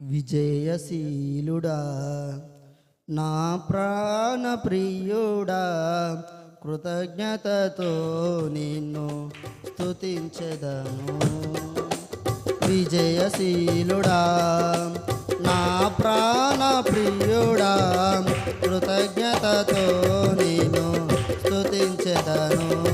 విజయశీలుడా నా ప్రాణ ప్రియుడా కృతజ్ఞతతో నిన్ను స్తుతించెదను. విజయశీలుడా నా ప్రాణ ప్రియుడా కృతజ్ఞతతో నిన్ను స్థుతించదను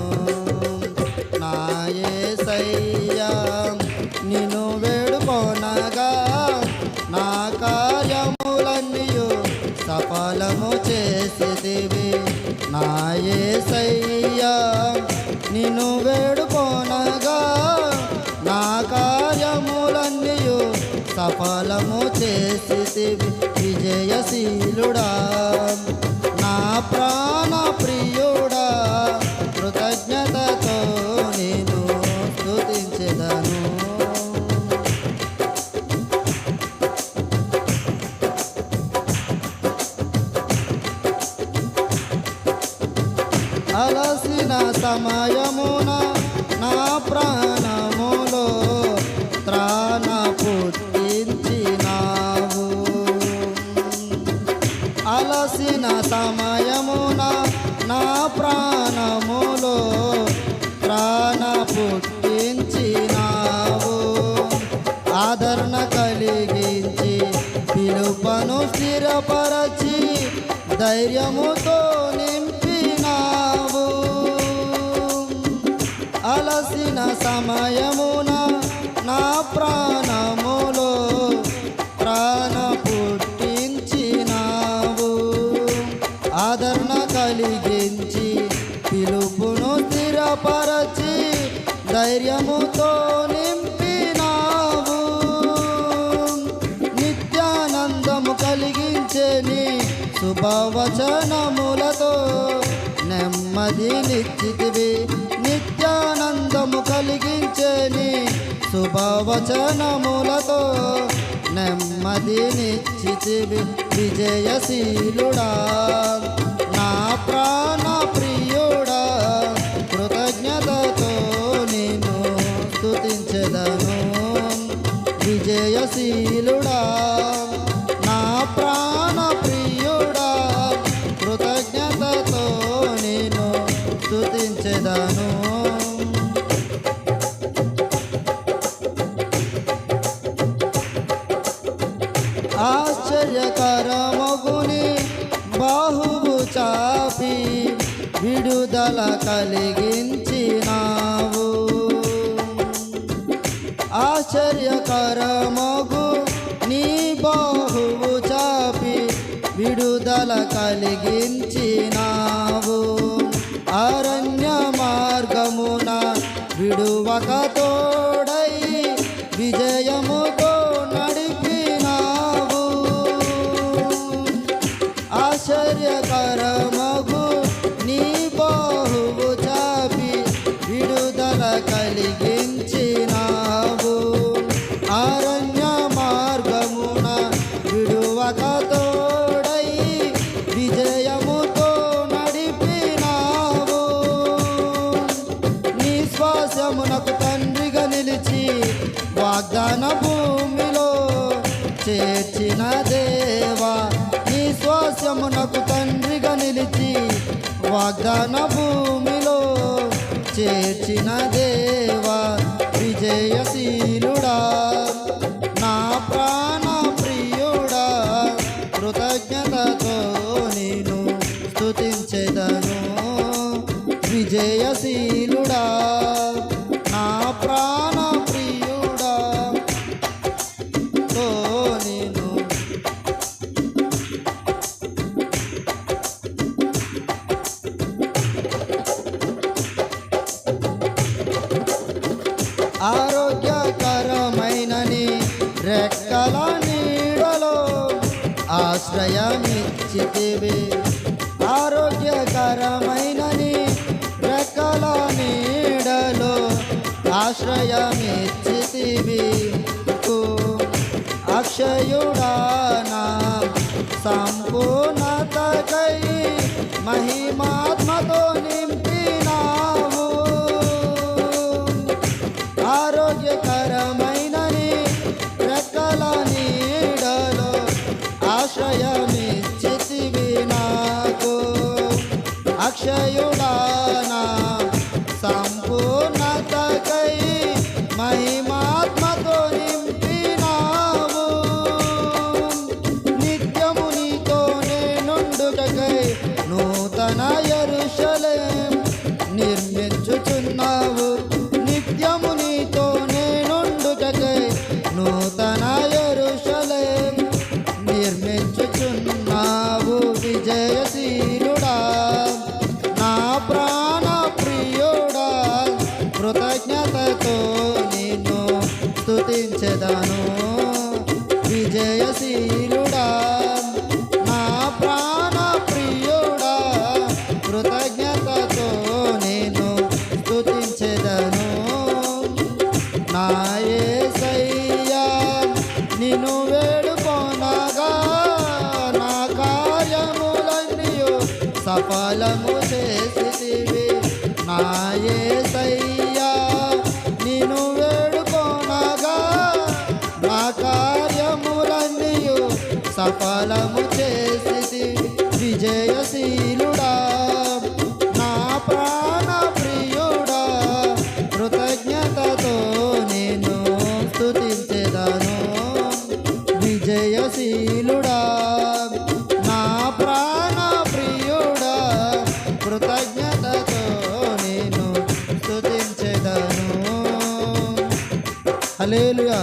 యేసయ్యా నిన్ను వేడుకోనగా నా కార్యములన్నీయు సఫలము చేసి విజయశీలుడా. అలసిన సమయమున నా ప్రాణములో త్రాణ పుట్టించినావు. అలసిన సమయమున నా ప్రాణములో ప్రాణ పుట్టించినావు. ఆదరణ కలిగించి పిలుపను స్థిరపరచి ధైర్యముతో అలసిన సమయమున నా ప్రాణములో ప్రాణ పుట్టించినావు. ఆదరణ కలిగించి పిలుపును స్థిరపరచి ధైర్యముతో నింపినావు. నిత్యానందము కలిగించని శుభవచనములతో నెమ్మది నిశ్చితివి ఆనందము కలిగించేని శుభవచనములతో నెమ్మది నిశ్చితివి విజయశీలుడా. ఆశ్చర్యకరమగుని బాహువు చాపి విడుదల కలిగించినావు. ఆశ్చర్యకరమగు నీ బాహువు చాపి విడుదల కలిగించినావు. అరణ్య మార్గమున విడువక తోడై విజయం విశ్వాసమునకు తండ్రిగా నిలిచి వాగ్దాన భూమిలో చేర్చిన దేవా విజయశీలుడా. ఆరోగ్యకరమైనని రెక్కల నీడలో ఆశ్రయమిచ్చితివి. ఆరోగ్యకరమైనని రెక్కల నీడలో ఆశ్రయమిచ్చితివి. అక్షయుడానా సంపూర్ణతకై మహి చితివి నాకు. అక్షయుడా ఘనతతో నిన్ను స్థుతించెదను విజయశీలుడా నా ప్రాణ ప్రియుడా కృతజ్ఞతతో నేను స్థుతించెదను నాయే సయ్యా నిన్ను వేడుకోనగా నా కార్యములన్నయు సఫలము చేసి నాయే సయ్యా సఫలము చేసి విజయశీలుడా. నా ప్రాణ ప్రియుడా కృతజ్ఞతతో నేను స్థుతించేదాను విజయశీలుడా నా ప్రాణ ప్రియుడా కృతజ్ఞతతో నేను స్థుతించేదాను అలేలుగా